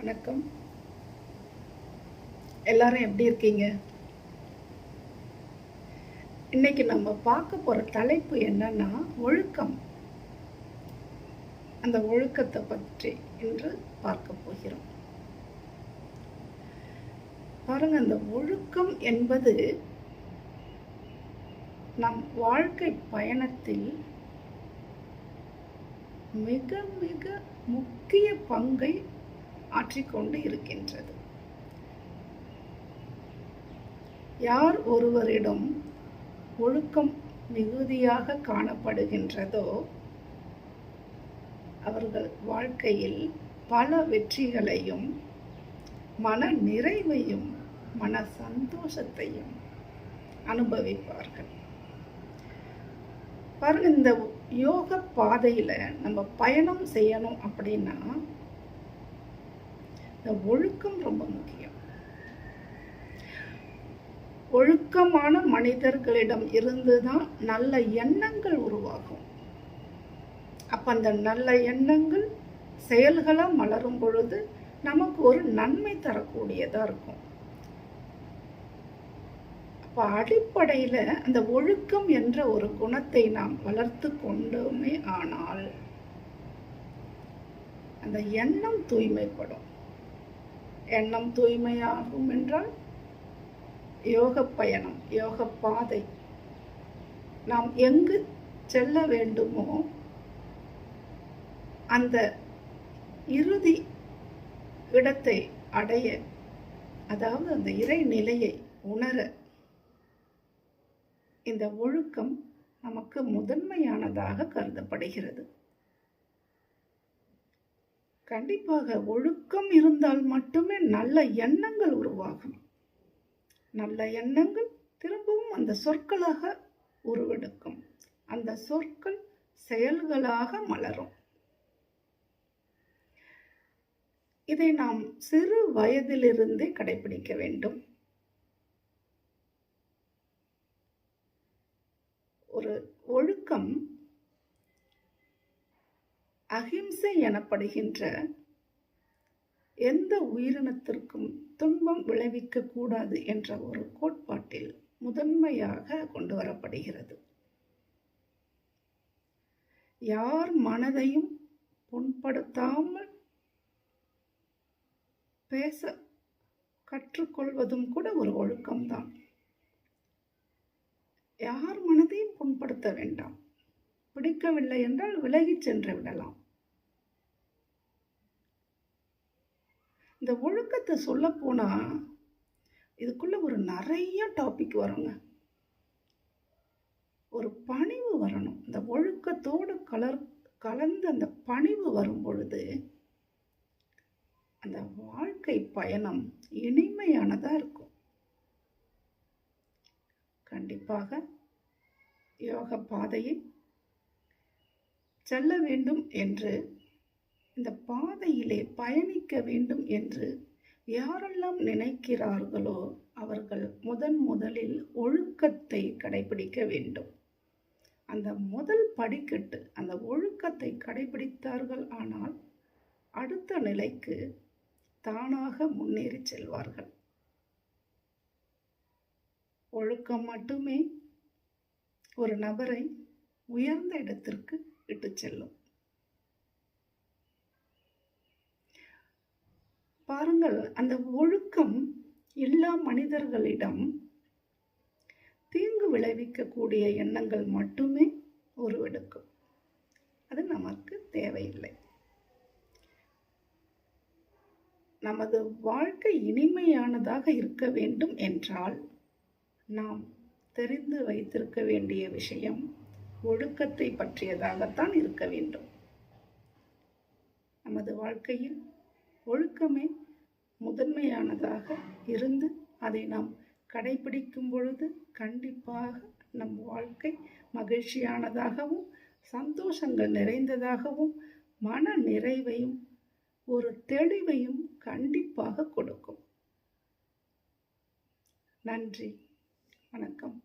வணக்கம். எல்லாரும் எப்படி இருக்கீங்க? இன்னைக்கு நம்ம பார்க்க போற தலைப்பு என்னன்னா ஒழுக்கம். அந்த ஒழுக்கத்தை பற்றி இன்று பார்க்க போகிறோம். பாருங்க அந்த ஒழுக்கம் என்பது நம் வாழ்க்கை பயணத்தில் மிக மிக முக்கிய பங்கை ஆற்றிக்கொண்டு இருக்கின்றது. யார் ஒருவரிடம் ஒழுக்கம் மிகுதியாக காணப்படுகின்றதோ அவர்கள் வாழ்க்கையில் பல வெற்றிகளையும் மன நிறைவையும் மன சந்தோஷத்தையும் அனுபவிப்பார்கள். பாருங்க இந்த யோக பாதையில நம்ம பயணம் செய்யணும் அப்படின்னா இந்த ஒழுக்கம் ரொம்ப முக்கியம். ஒழுக்கமான மனிதர்களிடம் இருந்துதான் நல்ல எண்ணங்கள் உருவாகும். அப்ப அந்த நல்ல எண்ணங்கள் செயல்களாக மலரும் பொழுது நமக்கு ஒரு நன்மை தரக்கூடியதா இருக்கும். அப்ப அடிப்படையில அந்த ஒழுக்கம் என்ற ஒரு குணத்தை நாம் வளர்த்து கொண்டோமே ஆனால் அந்த எண்ணம் தூய்மைப்படும். எண்ணம் தூய்மையாகும் என்றால் யோக பயணம் யோக பாதை. நாம் எங்கு செல்ல வேண்டுமோ அந்த இறுதி இடத்தை அடைய அதாவது அந்த இறை நிலையை உணர இந்த ஒழுக்கம் நமக்கு முதன்மையானதாக கருதப்படுகிறது. கண்டிப்பாக ஒழுக்கம் இருந்தால் மட்டுமே நல்ல எண்ணங்கள் உருவாகும். நல்ல எண்ணங்கள் திரும்பவும் அந்த சொற்களாக உருவெடுக்கும். அந்த சொற்கள் செயல்களாக மலரும். இதை நாம் சிறு வயதிலிருந்தே கடைபிடிக்க வேண்டும். ஒரு ஒழுக்கம் அகிம்சை எனப்படுகின்ற எந்த உயிரினத்திற்கும் துன்பம் விளைவிக்க கூடாது என்ற ஒரு கோட்பாட்டில் முதன்மையாக கொண்டு வரப்படுகிறது. யார் மனதையும் புண்படுத்தாமல் பேச கற்றுக்கொள்வதும் கூட ஒரு ஒழுக்கம்தான். யார் மனதையும் புண்படுத்த வேண்டாம். பிடிக்கவில்லை என்றால் விலகிச் சென்று விடலாம். இந்த ஒழுக்கத்தை சொல்ல இதுக்குள்ளே இதுக்குள்ள ஒரு நிறைய டாபிக் வருங்க. ஒரு பணிவு வரணும். இந்த ஒழுக்கத்தோடு கலர் கலந்து அந்த பணிவு வரும் பொழுது அந்த வாழ்க்கை பயணம் இனிமையானதாக இருக்கும். கண்டிப்பாக யோக பாதையை செல்ல வேண்டும் என்று இந்த பாதையிலே பயணிக்க வேண்டும் என்று யாரெல்லாம் நினைக்கிறார்களோ அவர்கள் முதன் முதலில் ஒழுக்கத்தை கடைபிடிக்க வேண்டும். அந்த முதல் படிக்கட்டு அந்த ஒழுக்கத்தை கடைபிடித்தார்கள் ஆனால் அடுத்த நிலைக்கு தானாக முன்னேறி செல்வார்கள். ஒழுக்கம் மட்டுமே ஒரு நபரை உயர்ந்த இடத்திற்கு இட்டு செல்லும். பாருங்கள் அந்த ஒழுக்கம் எல்லா மனிதர்களிடம் தீங்கு விளைவிக்கக்கூடிய எண்ணங்கள் மட்டுமே உருவெடுக்கும். அது நமக்கு தேவையில்லை. நமது வாழ்க்கை இனிமையானதாக இருக்க வேண்டும் என்றால் நாம் தெரிந்து வைத்திருக்க வேண்டிய விஷயம் ஒழுக்கத்தை பற்றியதாகத்தான் இருக்க வேண்டும். நமது வாழ்க்கையில் ஒழுக்கமே முதன்மையானதாக இருந்து அதை நாம் கடைபிடிக்கும் பொழுது கண்டிப்பாக நம் வாழ்க்கை மகிழ்ச்சியானதாகவும் சந்தோஷங்கள் நிறைந்ததாகவும் மன நிறைவையும் ஒரு தெளிவையும் கண்டிப்பாக கொடுக்கும். நன்றி. வணக்கம்.